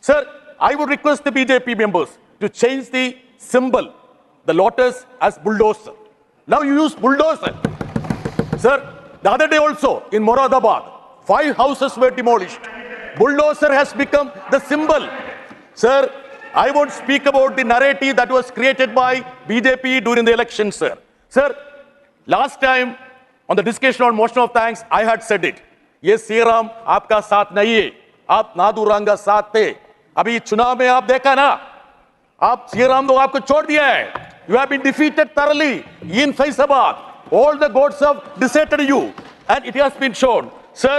Sir, I would request the BJP members to change the symbol, the lotus, as bulldozer. Now you use bulldozer. Sir, the other day also in Moradabad, five houses were demolished. Bulldozer has become the symbol. Sir, I won't speak about the narrative that was created by BJP during the election, sir. Sir, last time on the discussion on motion of thanks, I had said it. ये सीराम आपका साथ नहीं है आप नादूराम का साथ थे अभी चुनाव में आप देखा ना आप श्रीराम तो आपको छोड़ दिया है you have been defeated thoroughly in Faisalabad all the gods have deserted you and it has been shown sir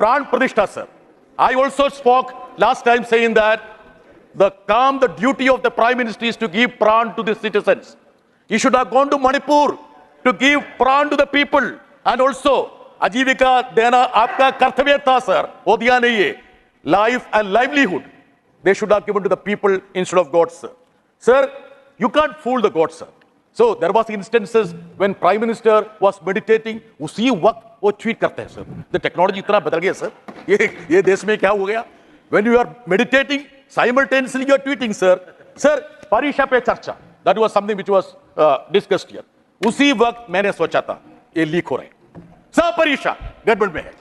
pran pradishta sir i also spoke last time saying that the calm the duty of the prime minister is to give pran to the citizens he should have gone to manipur to give pran to the people and also आजीविका देना आपका कर्तव्य था sir वो दिया नहीं है life and livelihood they should have given to the people instead of God, sir. Sir, you can't fool the God, sir. So there was instances when Prime Minister was meditating, उसी वक्त वो tweet करते हैं sir the technology इतना बदल गया sir ये ये देश में क्या हो गया when you are meditating simultaneously you are tweeting sir sir परीक्षा पे चर्चा that was something which was uh, discussed here उसी वक्त मैंने सोचा था ये लीक हो रहे हैं सब परीक्षा गड़बड़ में है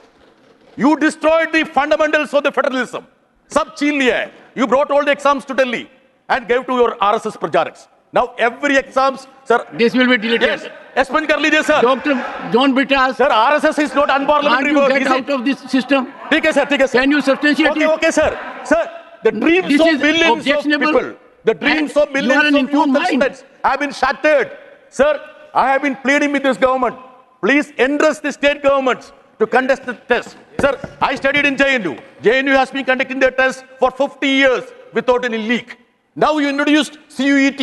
You destroyed the fundamentals of the federalism. सब छीन लिया है. You brought all the exams to Delhi and gave to your RSS projects. Now every exams, sir. This will be deleted. Yes, explain कर लीजिए sir. Dr. John Britas, Sir, RSS is not can't unparliamentary you work. get is out it? of this system? ठीक है sir, ठीक है sir. Can you substantiate Okay, it? okay sir. Sir, the dreams This of is millions of objectionable people, the dreams and of you are millions an of youth informed and mind. students have been shattered. Sir, I have been pleading with this government. Please entrust the state governments to contest the test. Sir, I studied in JNU. JNU has been conducting their tests for 50 years without any leak. Now you introduced CUET.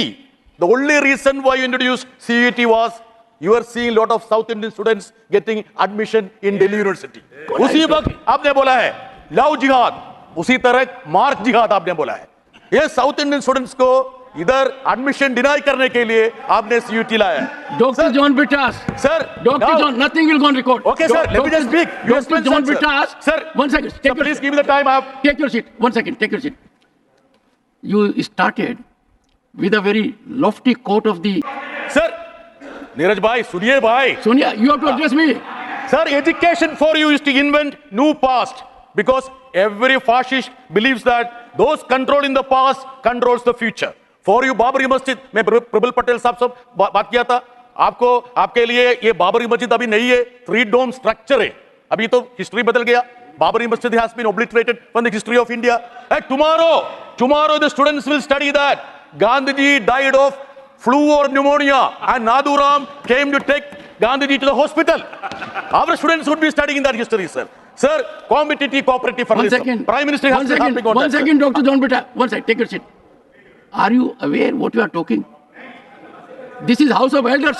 The only reason why you introduced CUET was you are seeing a lot of South Indian students getting admission in Delhi University. उसी वक्त आपने बोला है love जिहाद उसी तरह mark जिहाद आपने बोला है ये साउथ इंडियन स्टूडेंट्स को इधर एडमिशन डिनाई करने के लिए आपने सीयूटी लाया doctor John Brittas sir doctor John nothing will gone record okay sir let me just speak doctor John Brittas sir one second take please give the time आप take your seat one second take your seat you started with a very lofty quote of the sir Neeraj भाई सुनिए भाई सुनिए you have to address me sir education for you is to invent new past because every fascist believes that those control in the past controls the future for you Babri Masjid मैं प्रबल पटेल साहब से बात किया था। आपको आपके लिए ये बाबरी मस्जिद अभी नहीं है। थ्री डोम स्ट्रक्चर है। अभी तो हिस्ट्री बदल गया। Babri Masjid has been obliterated from the history of India and tomorrow tomorrow the students will study that Gandhiji died of flu और pneumonia and Nathuram came to take Gandhiji to the hospital our students would be studying that history sir sir competitive cooperative for prime minister one second doctor John बेटा one second take your seat Are you aware what you are talking? This is House of Elders.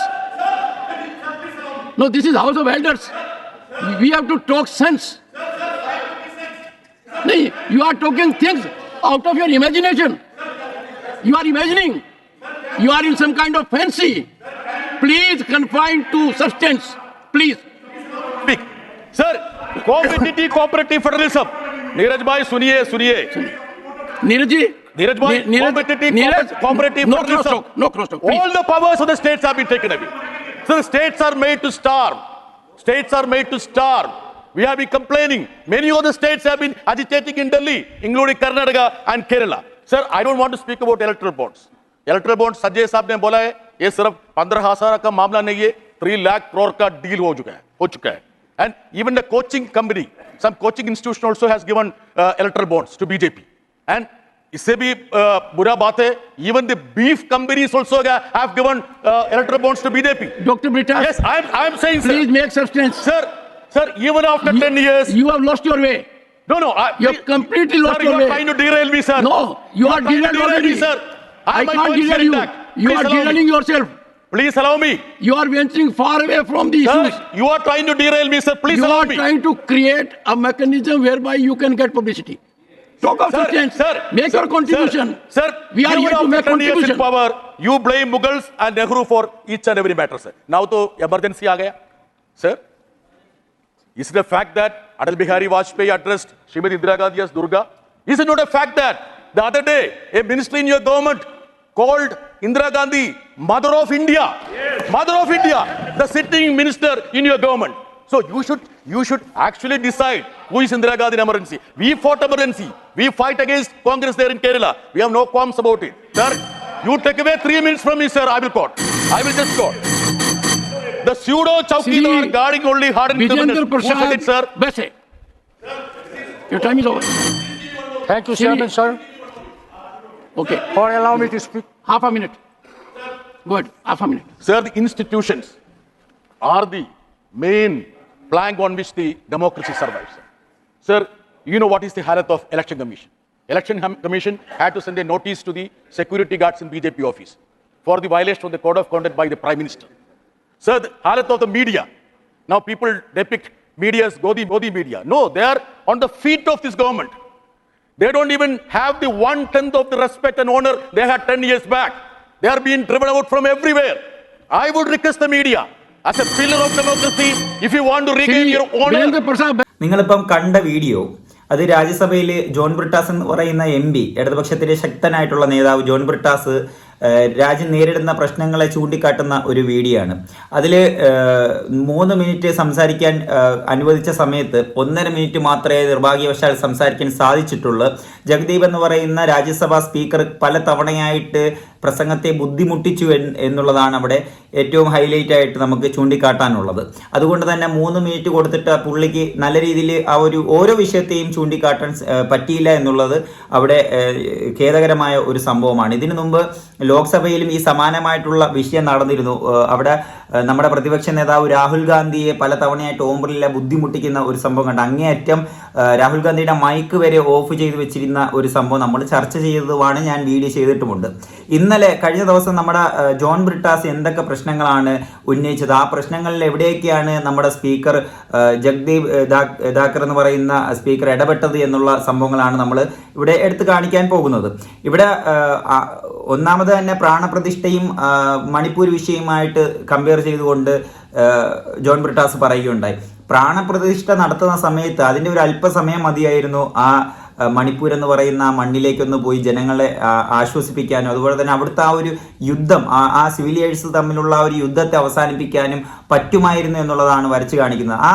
No, this is House of Elders. We have to talk sense. No, you are talking things out of your imagination. You are imagining. You are in some kind of fancy. Please confine to substance. Please. Speak. Sir, competitive cooperative federalism. Neeraj भाई सुनिए सुनिए Neeraj ji. Neeraj भाई Ne- Neeraj- competitive Neeraj, cooperative no federalism. crosstalk, no crosstalk, please. All the powers of the states have been taken away. So the states are made to starve. States are made to starve. We have been complaining. Many of the states have been agitating in Delhi, including Karnataka and Kerala. Sir, I don't want to speak about electoral bonds. Electoral bonds, Sanjay sahab ने बोला है ये सिर्फ़ पंद्रह हज़ार का मामला नहीं है थ्री लाख करोड़ का डील हो चुका है हो चुका है and even the coaching company some coaching institution also has given uh, electoral bonds to BJP. इससे भी बुरा बात है even the beef companies also have given electoral bonds to BJP doctor Brittas yes I am I am saying please make substance sir sir even after 10 years you have lost your way no no I you have completely lost your way I know derail me sir no you are derail already sir I am not derail you you are derailing yourself Please allow me. You are venturing far away from the sir, issues. You are trying to derail me, sir. Please you allow me. You are trying to create a mechanism whereby you can get. Talk of Sir, substance. sir, Make sir, your contribution. Sir, sir we are here to make 10 contribution. power, you blame Mughals and Nehru for each and every matter, sir. Now to emergency आ गया, sir. Is it a fact that Atal Bihari Vajpayee addressed Srimati Indira Gandhi as Durga? Is it not a fact that the other day a ministry in your government called Indira Gandhi mother of India? Yes. Mother of India, the sitting minister in your government. So you should you should actually decide who is Indira Gandhi in emergency. We fought emergency. We fight against Congress there in Kerala. We have no qualms about it. Sir, you take away three minutes from me, sir. I will quote. I will just quote. The pseudo chowkidar Shri guarding only hardened Vijayendra criminals. Who said it, sir? Prasad Bese. Your time is over. Thank you, Chairman, sir, Okay, for allowing me to speak. half a minute. Good. half a minute. Sir, the institutions are the main plank on which the democracy survives. Sir, you know what is the halat of election commission? Election commission had to send a notice to the security guards in BJP office for the violation of the code of conduct by the prime minister. Sir, the halat of the media. Now people depict media as Godi Modi media. No, they are on the feet of this government. They don't even have the one tenth of the respect and honor they had 10 years back. They are being driven out from everywhere. I would request the media as a pillar of democracy, if you want to regain Shri your honor. Vijayendra Prasad നിങ്ങളിപ്പം കണ്ട video അത് രാജ്യസഭയിൽ ജോൺ ബ്രിട്ടാസ് എന്ന് പറയുന്ന M P ഇടതുപക്ഷത്തിലെ ശക്തനായിട്ടുള്ള നേതാവ് ജോൺ ബ്രിട്ടാസ് രാജ്യം നേരിടുന്ന പ്രശ്നങ്ങളെ ചൂണ്ടിക്കാട്ടുന്ന ഒരു വീഡിയോ ആണ് അതിൽ മൂന്ന് മിനിറ്റ് സംസാരിക്കാൻ അനുവദിച്ച സമയത്ത് ഒന്നര മിനിറ്റ് മാത്രമേ നിർഭാഗ്യവശാൽ സംസാരിക്കാൻ സാധിച്ചിട്ടുള്ളൂ ജഗദീപ് എന്ന് പറയുന്ന രാജ്യസഭാ സ്പീക്കർ പല തവണയായിട്ട് പ്രസംഗത്തെ ബുദ്ധിമുട്ടിച്ചു എന്ന് എന്നുള്ളതാണ് അവിടെ ഏറ്റവും ഹൈലൈറ്റ് ആയിട്ട് നമുക്ക് ചൂണ്ടിക്കാട്ടാനുള്ളത്. അതുകൊണ്ട് തന്നെ മൂന്ന് മിനിറ്റ് കൊടുത്തിട്ട് പുള്ളിക്ക് നല്ല രീതിയിൽ ആ ഒരു ഓരോ വിഷയത്തെയും ചൂണ്ടിക്കാട്ടാൻ പറ്റിയില്ല എന്നുള്ളത് അവിടെ ഖേദകരമായ ഒരു സംഭവമാണ്. ഇതിനു മുമ്പ് ലോക്സഭയിലും ഈ സമാനമായിട്ടുള്ള വിഷയം നടന്നിരുന്നു. അവിടെ നമ്മുടെ പ്രതിപക്ഷ നേതാവ് രാഹുൽ ഗാന്ധിയെ പല തവണയായിട്ട് ഓം ബിർള ബുദ്ധിമുട്ടിക്കുന്ന ഒരു സംഭവം കണ്ട് അങ്ങേയറ്റം രാഹുൽ ഗാന്ധിയുടെ മൈക്ക് വരെ ഓഫ് ചെയ്ത് വെച്ചിരുന്ന ഒരു സംഭവം നമ്മൾ ചർച്ച ചെയ്തതുമാണ് ഞാൻ വീഡിയോ ചെയ്തിട്ടുമുണ്ട്. ഇന്നലെ കഴിഞ്ഞ ദിവസം നമ്മുടെ ജോൺ ബ്രിട്ടാസ് എന്തൊക്കെ പ്രശ്നങ്ങളാണ് ഉന്നയിച്ചത്? ആ പ്രശ്നങ്ങളിൽ എവിടെയൊക്കെയാണ് നമ്മുടെ സ്പീക്കർ ജഗ്ദീപ് ഏഹ് ദാക്കർ എന്ന് പറയുന്ന സ്പീക്കർ ഇടപെട്ടത് എന്നുള്ള സംഭവങ്ങളാണ് നമ്മൾ ഇവിടെ എടുത്തു കാണിക്കാൻ പോകുന്നത്. ഇവിടെ ഒന്നാമത് തന്നെ പ്രാണപ്രതിഷ്ഠയും മണിപ്പൂർ വിഷയവുമായിട്ട് കമ്പയർ ചെയ്തുകൊണ്ട് ജോൺ ബ്രിട്ടാസ് പറയുകയുണ്ടായി. പ്രാണപ്രതിഷ്ഠ നടത്തുന്ന സമയത്ത് അതിന്റെ ഒരു അല്പസമയം മതിയായിരുന്നു ആ, മണിപ്പൂർ എന്ന് പറയുന്ന ആ മണ്ണിലേക്കൊന്ന് പോയി ജനങ്ങളെ ആശ്വസിപ്പിക്കാനും അതുപോലെ തന്നെ അവിടുത്തെ ആ ഒരു യുദ്ധം ആ സിവിലിയേഴ്സ് തമ്മിലുള്ള ആ ഒരു യുദ്ധത്തെ അവസാനിപ്പിക്കാനും പറ്റുമായിരുന്നു എന്നുള്ളതാണ് വരച്ചു കാണിക്കുന്നത്. ആ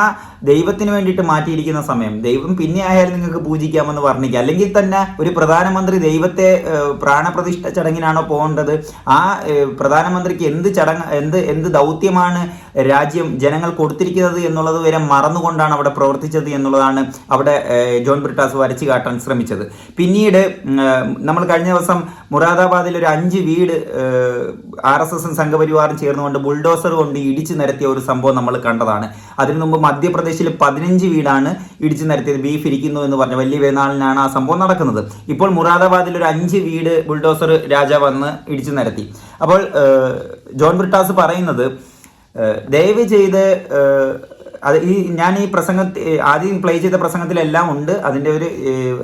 ദൈവത്തിന് വേണ്ടിയിട്ട് മാറ്റിയിരിക്കുന്ന സമയം ദൈവം പിന്നെ ആയാലും നിങ്ങൾക്ക് പൂജിക്കാമെന്ന് വർണിക്കുക. അല്ലെങ്കിൽ തന്നെ ഒരു പ്രധാനമന്ത്രി ദൈവത്തെ പ്രാണപ്രതിഷ്ഠ ചടങ്ങിനാണോ പോകേണ്ടത്? ആ പ്രധാനമന്ത്രിക്ക് എന്ത് ചടങ്ങ് എന്ത് എന്ത് ദൗത്യമാണ് രാജ്യം ജനങ്ങൾ കൊടുത്തിരിക്കുന്നത് എന്നുള്ളത് വരെ മറന്നുകൊണ്ടാണ് അവിടെ പ്രവർത്തിച്ചത് എന്നുള്ളതാണ് അവിടെ ജോൺ ബ്രിട്ടാസ് വരച്ചു കാട്ടാൻ ശ്രമിച്ചത്. പിന്നീട് നമ്മൾ കഴിഞ്ഞ ദിവസം മുറാദാബാദിൽ ഒരു അഞ്ച് വീട് ആർ എസ് എസും സംഘപരിവാറും ചേർന്നുകൊണ്ട് ബുൾഡോസർ കൊണ്ട് ഇടിച്ചു നിരത്തിയ ഒരു സംഭവം നമ്മൾ കണ്ടതാണ്. അതിനു മുമ്പ് മധ്യപ്രദേശിൽ പതിനഞ്ച് വീടാണ് ഇടിച്ചു നിരത്തിയത് ബീഫ് ഇരിക്കുന്നു എന്ന് പറഞ്ഞ വലിയ പെരുന്നാളിനാണ് ആ സംഭവം നടക്കുന്നത്. ഇപ്പോൾ മുറാദാബാദിൽ ഒരു അഞ്ച് വീട് ബുൾഡോസർ രാജ വന്ന് ഇടിച്ചു നിരത്തി. അപ്പോൾ ജോൺ ബ്രിട്ടാസ് പറയുന്നത് ദയവ് ചെയ്ത് അത് ഈ ഞാൻ ഈ പ്രസംഗത്തിൽ ആദ്യം പ്ലേ ചെയ്ത പ്രസംഗത്തിലെല്ലാം ഉണ്ട്. അതിന്റെ ഒരു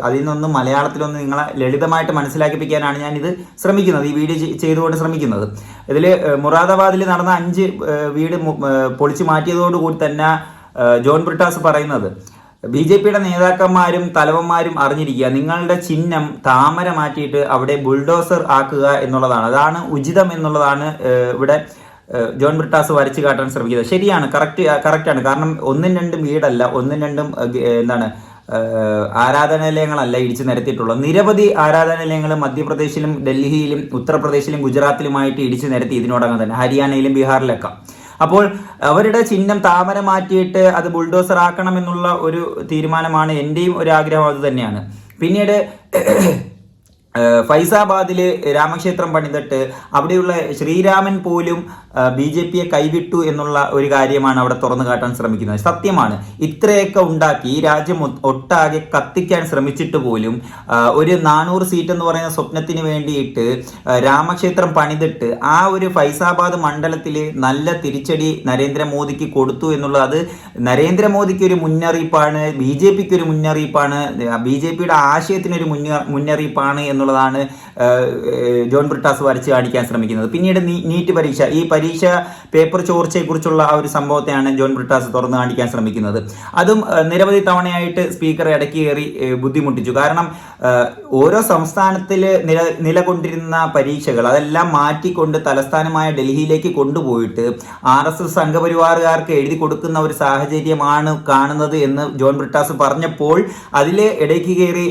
അതിൽ നിന്നൊന്നും മലയാളത്തിലൊന്നും നിങ്ങളെ ലളിതമായിട്ട് മനസ്സിലാക്കിപ്പിക്കാനാണ് ഞാൻ ഇത് ശ്രമിക്കുന്നത് ഈ വീഡിയോ ചെയ്- ചെയ്തുകൊണ്ട് ശ്രമിക്കുന്നത്. ഇതിൽ മുറാദാബാദിൽ നടന്ന അഞ്ച് വീട് പൊളിച്ചു മാറ്റിയതോടുകൂടി തന്നെ ജോൺ ബ്രിട്ടാസ് പറയുന്നത് ബി ജെ പിയുടെ നേതാക്കന്മാരും തലവന്മാരും അറിഞ്ഞിരിക്കുക നിങ്ങളുടെ ചിഹ്നം താമര മാറ്റിയിട്ട് അവിടെ ബുൾഡോസർ ആക്കുക എന്നുള്ളതാണ്. അതാണ് ഉചിതം എന്നുള്ളതാണ് ഇവിടെ ജോൺ ബ്രിട്ടാസ് വരച്ചു കാട്ടാൻ ശ്രമിക്കുന്നത്. ശരിയാണ് കറക്റ്റ് കറക്റ്റാണ് കാരണം ഒന്നും രണ്ടും വീടല്ല ഒന്നും രണ്ടും എന്താണ് ആരാധനാലയങ്ങളല്ല ഇടിച്ചു നിരത്തിയിട്ടുള്ളത്. നിരവധി ആരാധനാലയങ്ങൾ മധ്യപ്രദേശിലും ഡൽഹിയിലും ഉത്തർപ്രദേശിലും ഗുജറാത്തിലുമായിട്ട് ഇടിച്ചു നിരത്തി ഇതിനോടകം തന്നെ ഹരിയാനയിലും ബീഹാറിലൊക്കെ. അപ്പോൾ അവരുടെ ചിഹ്നം താമര മാറ്റിയിട്ട് അത് ബുൾഡോസർ ആക്കണം എന്നുള്ള ഒരു തീരുമാനമാണ് എന്റെയും ഒരു ആഗ്രഹം അത് തന്നെയാണ്. പിന്നീട് ഏഹ് ഫൈസാബാദിൽ രാമക്ഷേത്രം പണിതിട്ട് അവിടെയുള്ള ശ്രീരാമൻ പോലും ബി ജെ പിയെ കൈവിട്ടു എന്നുള്ള ഒരു കാര്യമാണ് അവിടെ തുറന്നു കാട്ടാൻ ശ്രമിക്കുന്നത്. സത്യമാണ്. ഇത്രയൊക്കെ ഉണ്ടാക്കി ഈ രാജ്യം ഒട്ടാകെ കത്തിക്കാൻ ശ്രമിച്ചിട്ട് പോലും ഒരു നാനൂറ് സീറ്റ് എന്ന് പറയുന്ന സ്വപ്നത്തിന് വേണ്ടിയിട്ട് രാമക്ഷേത്രം പണിതിട്ട് ആ ഒരു ഫൈസാബാദ് മണ്ഡലത്തിൽ നല്ല തിരിച്ചടി നരേന്ദ്രമോദിക്ക് കൊടുത്തു എന്നുള്ളത് അത് നരേന്ദ്രമോദിക്ക് ഒരു മുന്നറിയിപ്പാണ് ബി ജെ പിക്ക് ഒരു മുന്നറിയിപ്പാണ് ബി ജെ പിയുടെ ആശയത്തിനൊരു മുന്ന മുന്നറിയിപ്പാണ് എന്നുള്ള എന്നുള്ളതാണ് ജോൺ ബ്രിട്ടാസ് വരച്ച് കാണിക്കാൻ ശ്രമിക്കുന്നത്. പിന്നീട് നീറ്റ് പരീക്ഷ. ഈ പരീക്ഷ പേപ്പർ ചോർച്ചയെക്കുറിച്ചുള്ള ആ ഒരു സംഭവത്തെയാണ് ജോൺ ബ്രിട്ടാസ് തുറന്നു കാണിക്കാൻ ശ്രമിക്കുന്നത്. അതും നിരവധി തവണയായിട്ട് സ്പീക്കർ ഇടയ്ക്ക് കയറി ബുദ്ധിമുട്ടിച്ചു. കാരണം ഓരോ സംസ്ഥാനത്തിൽ നില നിലകൊണ്ടിരുന്ന പരീക്ഷകൾ അതെല്ലാം മാറ്റിക്കൊണ്ട് തലസ്ഥാനമായ ഡൽഹിയിലേക്ക് കൊണ്ടുപോയിട്ട് ആർ എസ് എസ് സംഘപരിവാറുകാർക്ക് എഴുതി കൊടുക്കുന്ന ഒരു സാഹചര്യമാണ് കാണുന്നത് എന്ന് ജോൺ ബ്രിട്ടാസ് പറഞ്ഞപ്പോൾ അതിൽ ഇടയ്ക്ക് കയറി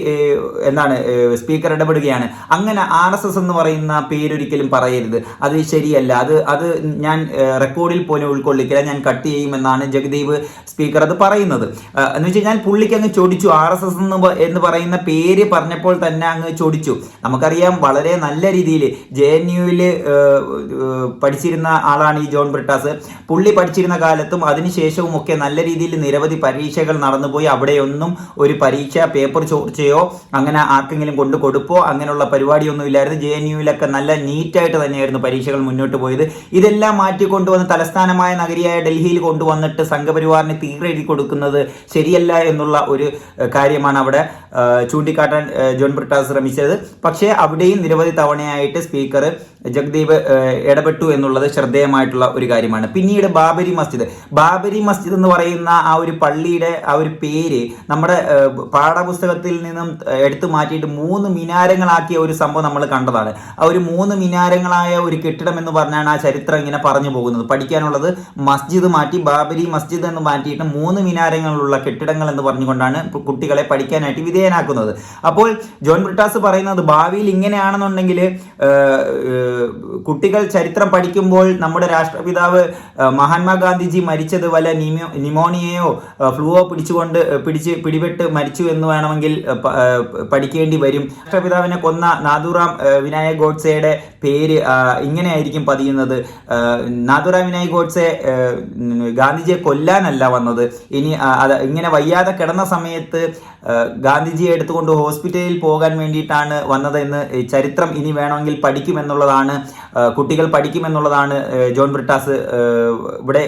എന്താണ് സ്പീക്കർ സ്പീക്കർ ഇടപെടുകയാണ് അങ്ങനെ ആർ എസ് എസ് എന്ന് പറയുന്ന പേരൊരിക്കലും പറയരുത്. അത് ശരിയല്ല. അത് അത് ഞാൻ റെക്കോർഡിൽ പോലും ഉൾക്കൊള്ളിക്കില്ല. ഞാൻ കട്ട് ചെയ്യുമെന്നാണ് ജഗദീപ് സ്പീക്കർ അത് പറയുന്നത്. എന്ന് വെച്ചാൽ ഞാൻ പുള്ളിക്ക് അങ്ങ് ചോദിച്ചു. ആർ എസ് എസ് എന്ന് എന്ന് പറയുന്ന പേര് പറഞ്ഞപ്പോൾ തന്നെ അങ്ങ് ചോദിച്ചു. നമുക്കറിയാം വളരെ നല്ല രീതിയിൽ ജെ എൻ യുവിൽ പഠിച്ചിരുന്ന ആളാണ് ഈ ജോൺ ബ്രിട്ടാസ്. പുള്ളി പഠിച്ചിരുന്ന കാലത്തും അതിനുശേഷവും ഒക്കെ നല്ല രീതിയിൽ നിരവധി പരീക്ഷകൾ നടന്നുപോയി. അവിടെയൊന്നും ഒരു പരീക്ഷ പേപ്പർ ചോർച്ചയോ അങ്ങനെ ആർക്കെങ്കിലും കൊണ്ടു കൊടുപ്പോ അങ്ങനെയുള്ള പരിപാടിയൊന്നും ഇല്ലായിരുന്നു. ജെ എൻ യുവിലൊക്കെ നല്ല നീറ്റായിട്ട് തന്നെയായിരുന്നു പരീക്ഷകൾ മുന്നോട്ട് പോയത്. ഇതെല്ലാം മാറ്റി കൊണ്ടുവന്ന് തലസ്ഥാനമായ നഗരിയായ ഡൽഹിയിൽ കൊണ്ടുവന്നിട്ട് സംഘപരിവാറിന് തീരെഴുതി കൊടുക്കുന്നത് ശരിയല്ല എന്നുള്ള ഒരു കാര്യമാണ് അവിടെ ചൂണ്ടിക്കാട്ടാൻ ജോൺ ബ്രിട്ടാസ് ശ്രമിച്ചത്. പക്ഷേ അവിടെയും നിരവധി തവണയായിട്ട് സ്പീക്കർ ജഗ്ദീപ് ഇടപെട്ടു എന്നുള്ളത് ശ്രദ്ധേയമായിട്ടുള്ള ഒരു കാര്യമാണ്. പിന്നീട് ബാബരി മസ്ജിദ്. ബാബരി മസ്ജിദ് എന്ന് പറയുന്ന ആ ഒരു പള്ളിയുടെ ആ ഒരു പേര് നമ്മുടെ പാഠപുസ്തകത്തിൽ നിന്നും എടുത്തു മാറ്റിയിട്ട് മൂന്ന് മിനാരങ്ങളാക്കിയ ഒരു സംഭവം നമ്മൾ കണ്ടതാണ്. ആ ഒരു മൂന്ന് മിനാരങ്ങളായ ഒരു കെട്ടിടം എന്ന് പറഞ്ഞാണ് ആ ചരിത്രം ഇങ്ങനെ പറഞ്ഞു പോകുന്നത്. പഠിക്കാനുള്ളത് മസ്ജിദ് മാറ്റി ബാബരി മസ്ജിദ് എന്ന് മാറ്റിയിട്ട് മൂന്ന് മിനാരങ്ങളുള്ള കെട്ടിടങ്ങൾ എന്ന് പറഞ്ഞുകൊണ്ടാണ് കുട്ടികളെ പഠിക്കാനായിട്ട് വിധേയനാക്കുന്നത്. അപ്പോൾ ജോൺ ബ്രിട്ടാസ് പറയുന്നത് ഭാവിയിൽ ഇങ്ങനെയാണെന്നുണ്ടെങ്കിൽ കുട്ടികൾ ചരിത്രം പഠിക്കുമ്പോൾ നമ്മുടെ രാഷ്ട്രപിതാവ് മഹാത്മാഗാന്ധിജി മരിച്ചത് വല്ല നിമോ നിമോണിയയോ ഫ്ലൂവോ പിടിച്ചുകൊണ്ട് പിടിച്ച് പിടിപെട്ട് മരിച്ചു എന്ന് വേണമെങ്കിൽ പഠിക്കേണ്ടി വരും. രാഷ്ട്രപിതാവിനെ കൊന്ന നാഥുറാം വിനായക് ഗോഡ്സെയുടെ പേര് ഇങ്ങനെ ഇങ്ങനെയായിരിക്കും പതിയുന്നത്. നാദുറാം വിനായക് ഗോഡ്സെ ഗാന്ധിജിയെ കൊല്ലാനല്ല വന്നത്. ഇനി ഇങ്ങനെ വയ്യാതെ കിടന്ന സമയത്ത് ഗാന്ധിജിയെ എടുത്തുകൊണ്ട് ഹോസ്പിറ്റലിൽ പോകാൻ വേണ്ടിയിട്ടാണ് വന്നതെന്ന് ചരിത്രം ഇനി വേണമെങ്കിൽ പഠിക്കുമെന്നുള്ളതാണ് കുട്ടികൾ പഠിക്കുമെന്നുള്ളതാണ് ജോൺ ബ്രിട്ടാസ് ഇവിടെ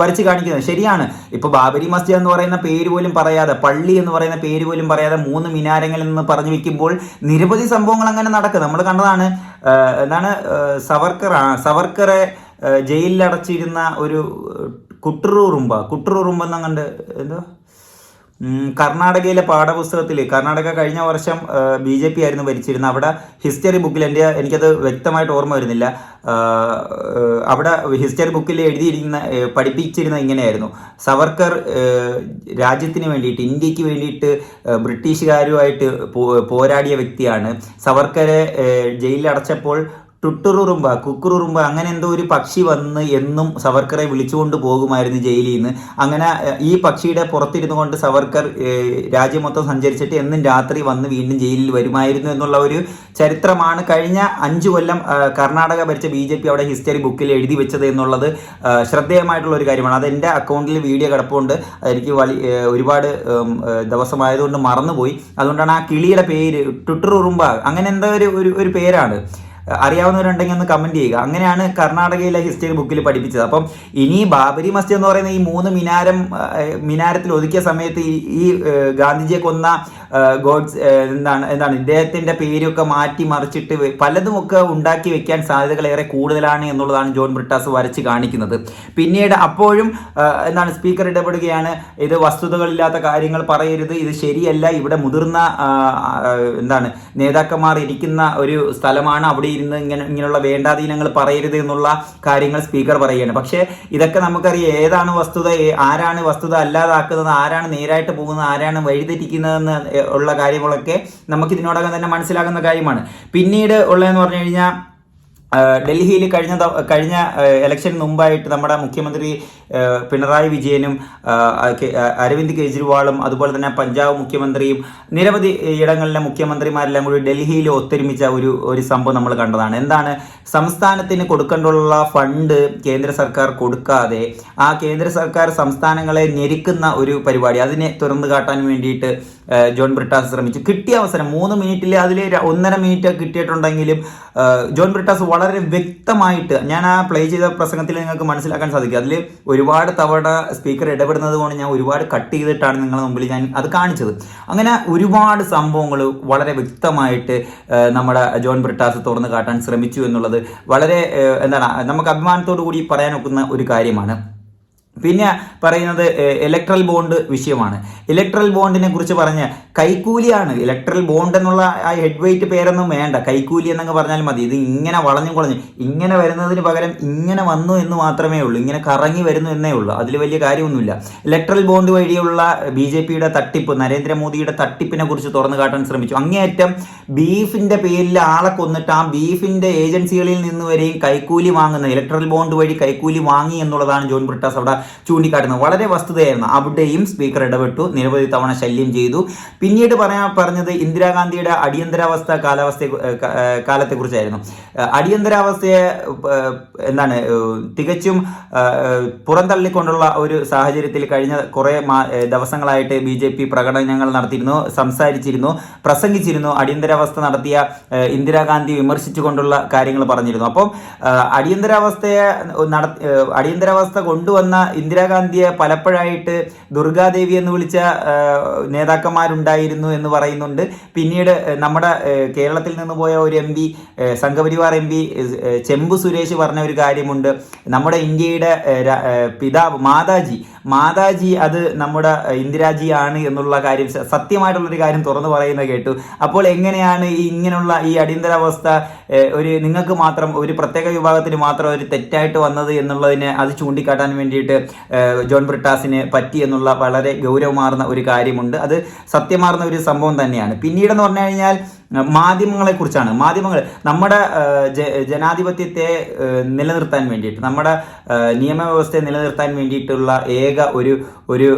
വരച്ച് കാണിക്കുന്നത്. ശരിയാണ്. ഇപ്പൊ ബാബരി മസ്ജിദ് എന്ന് പറയുന്ന പേര് പോലും പറയാതെ പള്ളി എന്ന് പറയുന്ന പേര് പോലും പറയാതെ മൂന്ന് മിനാരങ്ങൾ എന്ന് പറഞ്ഞു വെക്കുമ്പോൾ നിരവധി സംഭവങ്ങൾ അങ്ങനെ നടക്കുക നമ്മൾ കണ്ടതാണ് എന്താണ് സവർക്കർ സവർക്കറെ അടച്ചിരുന്ന ഒരു കുട്ടുറൂറുമ്പ കുട്ടുറൂറുമ്പ. എന്നങ്ങണ്ട് എന്തോ? കർണാടകയിലെ പാഠപുസ്തകത്തിൽ കർണാടക കഴിഞ്ഞ വർഷം ബി ജെ പി ആയിരുന്നു ഭരിച്ചിരുന്നത്. അവിടെ ഹിസ്റ്ററി ബുക്കിൽ എന്റെ എനിക്കത് വ്യക്തമായിട്ട് ഓർമ്മ വരുന്നില്ല. അവിടെ ഹിസ്റ്ററി ബുക്കിൽ എഴുതിയിരിക്കുന്ന പഠിപ്പിച്ചിരുന്ന ഇങ്ങനെയായിരുന്നു. സവർക്കർ രാജ്യത്തിന് വേണ്ടിയിട്ട് ഇന്ത്യയ്ക്ക് വേണ്ടിയിട്ട് ബ്രിട്ടീഷുകാരുമായിട്ട് പോരാടിയ വ്യക്തിയാണ്. സവർക്കറെ ജയിലിൽ അടച്ചപ്പോൾ ടുട്ടുറുറുമ്പ കുക്കുറുറുമ്പ അങ്ങനെ എന്തോ ഒരു പക്ഷി വന്ന് എന്നും സവർക്കറെ വിളിച്ചുകൊണ്ട് പോകുമായിരുന്നു ജയിലിൽ നിന്ന് അങ്ങനെ ഈ പക്ഷിയുടെ പുറത്തിരുന്നു കൊണ്ട് സവർക്കർ രാജ്യം മൊത്തം സഞ്ചരിച്ചിട്ട് എന്നും രാത്രി വന്ന് വീണ്ടും ജയിലിൽ വരുമായിരുന്നു എന്നുള്ള ഒരു ചരിത്രമാണ് കഴിഞ്ഞ അഞ്ചു കൊല്ലം കർണാടക ഭരിച്ച ബി ജെ പി അവിടെ ഹിസ്റ്ററി ബുക്കിൽ എഴുതി വെച്ചത് എന്നുള്ളത് ശ്രദ്ധേയമായിട്ടുള്ള ഒരു കാര്യമാണ്. അത് എന്റെ അക്കൗണ്ടിൽ വീഡിയോ കിടപ്പുണ്ട്. എനിക്ക് വലി ഒരുപാട് ദിവസമായതുകൊണ്ട് മറന്നുപോയി. അതുകൊണ്ടാണ് ആ കിളിയുടെ പേര് ടുട്ടുറുറുമ്പ. അങ്ങനെ എന്തോ ഒരു- ഒരു പേരാണ്. അറിയാവുന്നവരുണ്ടെങ്കിൽ ഒന്ന് കമന്റ് ചെയ്യുക. അങ്ങനെയാണ് കർണാടകയിലെ ഹിസ്റ്ററി ബുക്കിൽ പഠിപ്പിച്ചത്. അപ്പം ഇനി ബാബരി മസ്ജിദ് എന്ന് പറയുന്ന ഈ മൂന്ന് മിനാരം മിനാരത്തിൽ ഒതുക്കിയ സമയത്ത് ഈ ഗാന്ധിജിയെ കൊന്ന ഗോഡ്സ് എന്താണ് എന്താണ് ഇദ്ദേഹത്തിന്റെ പേരൊക്കെ മാറ്റി മറിച്ചിട്ട് വെ- പലതും ഒക്കെ ഉണ്ടാക്കി വെക്കാൻ സാധ്യതകൾ ഏറെ കൂടുതലാണ് എന്നുള്ളതാണ് ജോൺ ബ്രിട്ടാസ് വരച്ച് കാണിക്കുന്നത്. പിന്നീട് അപ്പോഴും എന്താണ് സ്പീക്കർ ഇടപെടുകയാണ്. ഇത് വസ്തുതകളില്ലാത്ത കാര്യങ്ങൾ പറയരുത്. ഇത് ശരിയല്ല. ഇവിടെ മുതിർന്ന എന്താണ് നേതാക്കന്മാർ ഇരിക്കുന്ന ഒരു സ്ഥലമാണ്. അവിടെ ഇരുന്ന് ഇങ്ങനെ ഇങ്ങനെയുള്ള വേണ്ടാധീനങ്ങൾ പറയരുത് എന്നുള്ള കാര്യങ്ങൾ സ്പീക്കർ പറയുകയാണ്. പക്ഷേ ഇതൊക്കെ നമുക്കറിയാം ഏതാണ് വസ്തുത ആരാണ് വസ്തുത അല്ലാതാക്കുന്നത് ആരാണ് നേരായിട്ട് പോകുന്നത് ആരാണ് വഴിതെറ്റിക്കുന്നതെന്ന് ഉള്ള കാര്യങ്ങളൊക്കെ നമുക്ക് ഇതിനോടകം തന്നെ മനസ്സിലാകുന്ന കാര്യമാണ്. പിന്നീട് ഉള്ളതെന്ന് പറഞ്ഞു കഴിഞ്ഞാൽ ഡൽഹിയിൽ കഴിഞ്ഞ കഴിഞ്ഞ ഇലക്ഷന് മുമ്പായിട്ട് നമ്മുടെ മുഖ്യമന്ത്രി പിണറായി വിജയനും അരവിന്ദ് കെജ്രിവാളും അതുപോലെ തന്നെ പഞ്ചാബ് മുഖ്യമന്ത്രിയും നിരവധി ഇടങ്ങളിലെ മുഖ്യമന്ത്രിമാരെല്ലാം കൂടി ഡൽഹിയിൽ ഒത്തൊരുമിച്ച ഒരു ഒരു സംഭവം നമ്മൾ കണ്ടതാണ്. എന്താണ്? സംസ്ഥാനത്തിന് കൊടുക്കേണ്ടുള്ള ഫണ്ട് കേന്ദ്ര സർക്കാർ കൊടുക്കാതെ ആ കേന്ദ്ര സർക്കാർ സംസ്ഥാനങ്ങളെ ഞെരുക്കുന്ന ഒരു പരിപാടി അതിനെ തുറന്നു കാട്ടാൻ വേണ്ടിയിട്ട് ജോൺ ബ്രിട്ടാസ് ശ്രമിച്ചു. കിട്ടിയ അവസരം മൂന്ന് മിനിറ്റിൽ അതിൽ ഒന്നര മിനിറ്റ് കിട്ടിയിട്ടുണ്ടെങ്കിലും ജോൺ ബ്രിട്ടാസ് വളരെ വ്യക്തമായിട്ട് ഞാൻ ആ പ്ലേ ചെയ്ത പ്രസംഗത്തിൽ നിങ്ങൾക്ക് മനസ്സിലാക്കാൻ സാധിക്കും. അതിൽ ഒരുപാട് തവണ സ്പീക്കർ ഇടപെടുന്നത് കൊണ്ട് ഞാൻ ഒരുപാട് കട്ട് ചെയ്തിട്ടാണ് നിങ്ങളുടെ മുമ്പിൽ ഞാൻ അത് കാണിച്ചത്. അങ്ങനെ ഒരുപാട് സംഭവങ്ങൾ വളരെ വ്യക്തമായിട്ട് നമ്മുടെ ജോൺ ബ്രിട്ടാസ് തുറന്നു കാട്ടാൻ ശ്രമിച്ചു എന്നുള്ളത് വളരെ എന്താണ് നമുക്ക് അഭിമാനത്തോടു കൂടി പറയാനൊക്കുന്ന ഒരു കാര്യമാണ്. പിന്നെ പറയുന്നത് ഇലക്ട്രൽ ബോണ്ട് വിഷയമാണ്. ഇലക്ട്രൽ ബോണ്ടിനെ കുറിച്ച് പറഞ്ഞ് കൈക്കൂലിയാണ്. ഇലക്ട്രൽ ബോണ്ട് എന്നുള്ള ആ ഹെഡ് വെയിറ്റ് പേരൊന്നും വേണ്ട. കൈക്കൂലി എന്നൊക്കെ പറഞ്ഞാൽ മതി. ഇത് ഇങ്ങനെ വളഞ്ഞു കുളഞ്ഞു ഇങ്ങനെ വരുന്നതിന് പകരം ഇങ്ങനെ വന്നു എന്ന് മാത്രമേ ഉള്ളൂ. ഇങ്ങനെ കറങ്ങി വരുന്നു എന്നേ ഉള്ളൂ. അതിൽ വലിയ കാര്യമൊന്നുമില്ല. ഇലക്ട്രൽ ബോണ്ട് വഴിയുള്ള ബി ജെ പിയുടെ തട്ടിപ്പ് നരേന്ദ്രമോദിയുടെ തട്ടിപ്പിനെ കുറിച്ച് തുറന്നു കാട്ടാൻ ശ്രമിച്ചു. അങ്ങേയറ്റം ബീഫിന്റെ പേരിൽ ആളെ കൊന്നിട്ട് ആ ബീഫിന്റെ ഏജൻസികളിൽ നിന്ന് വരെയും കൈക്കൂലി വാങ്ങുന്ന ഇലക്ട്രൽ ബോണ്ട് വഴി കൈക്കൂലി വാങ്ങി എന്നുള്ളതാണ് ജോൺ ബ്രിട്ടാസ് അവിടെ ചൂണ്ടിക്കാട്ടുന്നത്. വളരെ വസ്തുതയായിരുന്നു. അവിടെയും സ്പീക്കർ ഇടപെട്ടു. നിരവധി തവണ ശല്യം ചെയ്തു. പിന്നീട് പറയാൻ പറഞ്ഞത് ഇന്ദിരാഗാന്ധിയുടെ അടിയന്തരാവസ്ഥ കാലാവസ്ഥ കാലത്തെക്കുറിച്ചായിരുന്നു. അടിയന്തരാവസ്ഥയെ എന്താണ് തികച്ചും പുറന്തള്ളിക്കൊണ്ടുള്ള ഒരു സാഹചര്യത്തിൽ കഴിഞ്ഞ കുറേ ദിവസങ്ങളായിട്ട് ബി ജെ പി പ്രകടനങ്ങൾ നടത്തിയിരുന്നു സംസാരിച്ചിരുന്നു പ്രസംഗിച്ചിരുന്നു അടിയന്തരാവസ്ഥ നടത്തിയ ഇന്ദിരാഗാന്ധി വിമർശിച്ചുകൊണ്ടുള്ള കാര്യങ്ങൾ പറഞ്ഞിരുന്നു. അപ്പം അടിയന്തരാവസ്ഥയെ നട അടിയന്തരാവസ്ഥ കൊണ്ടുവന്ന ഇന്ദിരാഗാന്ധിയെ പലപ്പോഴായിട്ട് ദുർഗാദേവി എന്ന് വിളിച്ച നേതാക്കന്മാരുണ്ടായിരുന്നു എന്ന് പറയുന്നുണ്ട്. പിന്നീട് നമ്മുടെ കേരളത്തിൽ നിന്ന് പോയ ഒരു M P Sangh Parivar M P ചെമ്പു സുരേഷ് പറഞ്ഞ ഒരു കാര്യമുണ്ട്. നമ്മുടെ ഇന്ത്യയുടെ പിതാവ് മാതാജി മാതാജി അത് നമ്മുടെ ഇന്ദിരാജി ആണ് എന്നുള്ള കാര്യം സത്യമായിട്ടുള്ള സത്യമായിട്ടുള്ളൊരു കാര്യം തുറന്നു പറയുന്നത് കേട്ടു. അപ്പോൾ എങ്ങനെയാണ് ഈ ഇങ്ങനെയുള്ള ഈ അടിയന്തരാവസ്ഥ ഒരു നിങ്ങൾക്ക് മാത്രം ഒരു പ്രത്യേക വിഭാഗത്തിന് മാത്രം ഒരു തെറ്റായിട്ട് വന്നത് എന്നുള്ളതിനെ അത് ചൂണ്ടിക്കാട്ടാൻ വേണ്ടിയിട്ട് ജോൺ ബ്രിട്ടാസിന് പറ്റി എന്നുള്ള വളരെ ഗൗരവമാർന്ന ഒരു കാര്യമുണ്ട്. അത് സത്യമാർന്ന ഒരു സംഭവം തന്നെയാണ്. പിന്നീടെന്ന് പറഞ്ഞു കഴിഞ്ഞാൽ മാധ്യമങ്ങളെ കുറിച്ചാണ് മാധ്യമങ്ങൾ നമ്മുടെ ജനാധിപത്യത്തെ നിലനിർത്താൻ വേണ്ടിയിട്ട് നമ്മുടെ നിയമവ്യവസ്ഥയെ നിലനിർത്താൻ വേണ്ടിയിട്ടുള്ള ഏക ഒരു ഒരു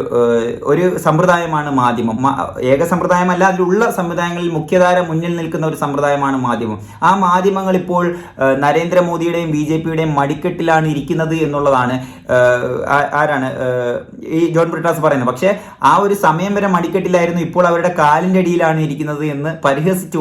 ഒരു സമ്പ്രദായമാണ് മാധ്യമം. ഏക സമ്പ്രദായമല്ല അതിലുള്ള സമ്പ്രദായങ്ങളിൽ മുഖ്യധാര മുന്നിൽ നിൽക്കുന്ന ഒരു സമ്പ്രദായമാണ് മാധ്യമം. ആ മാധ്യമങ്ങൾ ഇപ്പോൾ നരേന്ദ്രമോദിയുടെയും ബി ജെ പിയുടെയും മടിക്കെട്ടിലാണ് ഇരിക്കുന്നത് എന്നുള്ളതാണ് ആരാണ് ഈ ജോൺ ബ്രിട്ടാസ് പറയുന്നത്. പക്ഷേ ആ ഒരു സമയം വരെ മടിക്കെട്ടിലായിരുന്നു ഇപ്പോൾ അവരുടെ കാലിന്റെ അടിയിലാണ് ഇരിക്കുന്നത് എന്ന്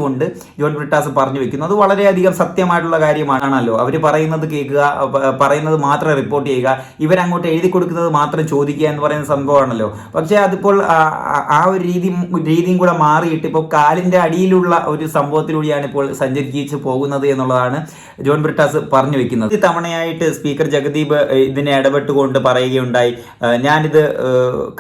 പരിഹസിച്ചുകൊണ്ട് ജോൺ ബ്രിട്ടാസ് പറഞ്ഞു വെക്കുന്നു. അത് വളരെയധികം സത്യമായിട്ടുള്ള കാര്യമാണല്ലോ. അവർ പറയുന്നത് കേൾക്കുക പറയുന്നത് മാത്രം റിപ്പോർട്ട് ചെയ്യുക ഇവരങ്ങോട്ട് എഴുതി കൊടുക്കുന്നത് മാത്രം ചോദിക്കുക എന്ന് പറയുന്ന സംഭവമാണല്ലോ. പക്ഷേ അതിപ്പോൾ ആ- ഒരു രീതി രീതിയും കൂടെ മാറിയിട്ട് ഇപ്പോൾ കാലിന്റെ അടിയിലുള്ള ഒരു സംഭവത്തിലൂടെയാണ് ഇപ്പോൾ സഞ്ചരിച്ച് പോകുന്നത് എന്നുള്ളതാണ് ജോൺ ബ്രിട്ടാസ് പറഞ്ഞു വെക്കുന്നത്. തവണയായിട്ട് സ്പീക്കർ ജഗദീപ് ഇതിനെ ഇടപെട്ടുകൊണ്ട് പറയുകയുണ്ടായി. ഞാനിത്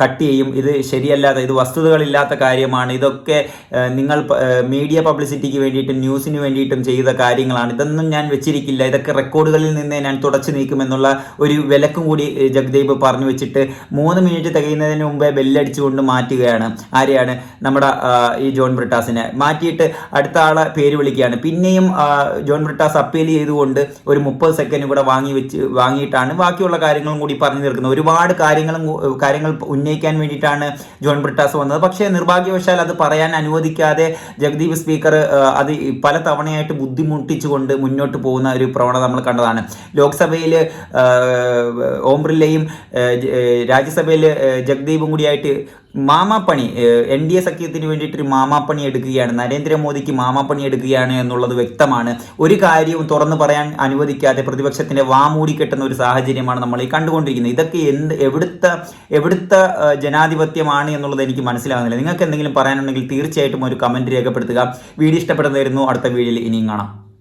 കട്ട് ചെയ്യും. ഇത് ശരിയല്ലാത്ത ഇത് വസ്തുതകളില്ലാത്ത കാര്യമാണ്. ഇതൊക്കെ നിങ്ങൾ മീഡിയ പബ്ലിസിറ്റിക്ക് വേണ്ടിയിട്ടും ന്യൂസിന് വേണ്ടിയിട്ടും ചെയ്ത കാര്യങ്ങളാണ്. ഇതൊന്നും ഞാൻ വെച്ചിരിക്കില്ല. ഇതൊക്കെ റെക്കോർഡുകളിൽ നിന്ന് ഞാൻ തുടച്ചു നീക്കുമെന്നുള്ള ഒരു വിലക്കും കൂടി ജഗ്ദീപ് പറഞ്ഞു വെച്ചിട്ട് മൂന്ന് മിനിറ്റ് തികയുന്നതിന് മുമ്പേ ബെല്ലടിച്ചുകൊണ്ട് മാറ്റുകയാണ്. ആരെയാണ്? നമ്മുടെ ഈ ജോൺ ബ്രിട്ടാസിനെ. മാറ്റിയിട്ട് അടുത്ത ആളെ പേര് വിളിക്കുകയാണ്. പിന്നെയും ജോൺ ബ്രിട്ടാസ് അപ്പീൽ ചെയ്തുകൊണ്ട് ഒരു മുപ്പത് സെക്കൻഡ് കൂടെ വാങ്ങി വെച്ച് വാങ്ങിയിട്ടാണ് ബാക്കിയുള്ള കാര്യങ്ങളും കൂടി പറഞ്ഞു തീർക്കുന്നത്. ഒരുപാട് കാര്യങ്ങളും കാര്യങ്ങൾ ഉന്നയിക്കാൻ വേണ്ടിയിട്ടാണ് ജോൺ ബ്രിട്ടാസ് വന്നത്. പക്ഷേ നിർഭാഗ്യവശാൽ അത് പറയാൻ അനുവദിക്കാതെ ജഗദീപ് സ്പീക്കർ ആ, അത് പല തവണയായിട്ട് ബുദ്ധിമുട്ടിച്ചുകൊണ്ട് മുന്നോട്ട് പോകുന്ന ഒരു പ്രവണത നമ്മൾ കണ്ടതാണ്. ലോക്സഭയിൽ ഓം ബിർലയും രാജ്യസഭയിൽ ജഗ്ദീപും കൂടിയായിട്ട് മാമാപ്പണി എൻ ഡി എ സഖ്യത്തിന് വേണ്ടിയിട്ടൊരു മാമാപ്പണി എടുക്കുകയാണ്. നരേന്ദ്രമോദിക്ക് മാമാപ്പണി എടുക്കുകയാണ് എന്നുള്ളത് വ്യക്തമാണ്. ഒരു കാര്യവും തുറന്നു പറയാൻ അനുവദിക്കാതെ പ്രതിപക്ഷത്തിന്റെ വാമൂടി കെട്ടുന്ന ഒരു സാഹചര്യമാണ് നമ്മൾ ഈ കണ്ടുകൊണ്ടിരിക്കുന്നത്. ഇതൊക്കെ എന്ത് എവിടുത്തെ എവിടുത്തെ ജനാധിപത്യമാണ് എന്നുള്ളത് എനിക്ക് മനസ്സിലാകുന്നില്ല നിങ്ങൾക്ക് എന്തെങ്കിലും പറയാനുണ്ടെങ്കിൽ തീർച്ചയായിട്ടും ഒരു കമന്റ് രേഖപ്പെടുത്തുക. വീഡിയോ ഇഷ്ടപ്പെടുന്നതായിരുന്നു അടുത്ത വീഡിയോയിൽ ഇനിയും കാണാം.